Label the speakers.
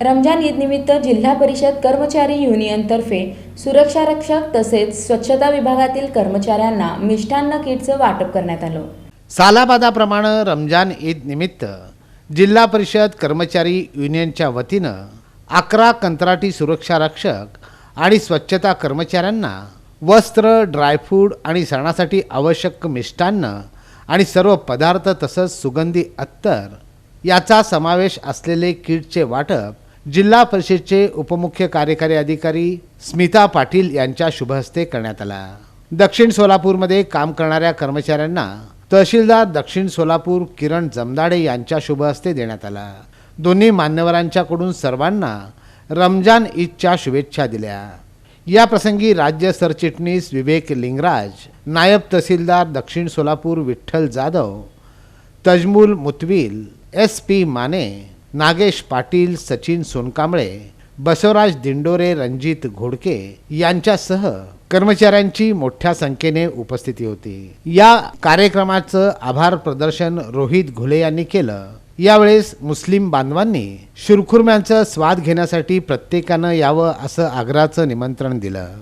Speaker 1: रमजान ईद निमित्त जिल्हा परिषद कर्मचारी युनियनतर्फे सुरक्षा रक्षक तसेच स्वच्छता विभागातील कर्मचाऱ्यांना मिष्टान्न किटचं वाटप करण्यात आलं.
Speaker 2: सालाबादाप्रमाणे रमजान ईद निमित्त जिल्हा परिषद कर्मचारी युनियनच्या वतीनं अकरा कंत्राटी सुरक्षा रक्षक आणि स्वच्छता कर्मचाऱ्यांना वस्त्र ड्रायफ्रूट आणि सणासाठी आवश्यक मिष्टान्न आणि सर्व पदार्थ तसंच सुगंधी अत्तर याचा समावेश असलेले किटचे वाटप जिल्हा परिषदचे उपमुख्य कार्यकारी अधिकारी स्मिता पाटील यांच्या शुभहस्ते करण्यात आला. दक्षिण सोलापूरमध्ये काम करणाऱ्या कर्मचाऱ्यांना तहसीलदार दक्षिण सोलापूर किरण जमदाडे यांच्या शुभहस्ते देण्यात आला. दोन्ही मान्यवरांच्याकडून सर्वांना रमजान ईदच्या शुभेच्छा दिल्या. या प्रसंगी राज्य सरचिटणीस विवेक लिंगराज नायब तहसीलदार दक्षिण सोलापूर विठ्ठल जाधव तजमूल मुतविल एस पी माने नागेश पाटील सचिन सोनकांबळे बसवराज दिंडोरे रणजित घोडके यांच्यासह कर्मचाऱ्यांची मोठ्या संख्येने उपस्थिती होती. या कार्यक्रमाचं आभार प्रदर्शन रोहित घुले यांनी केलं. यावेळेस मुस्लिम बांधवांनी शिरखुर्म्यांचा स्वाद घेण्यासाठी प्रत्येकानं यावं असं आग्रहाचं निमंत्रण दिलं.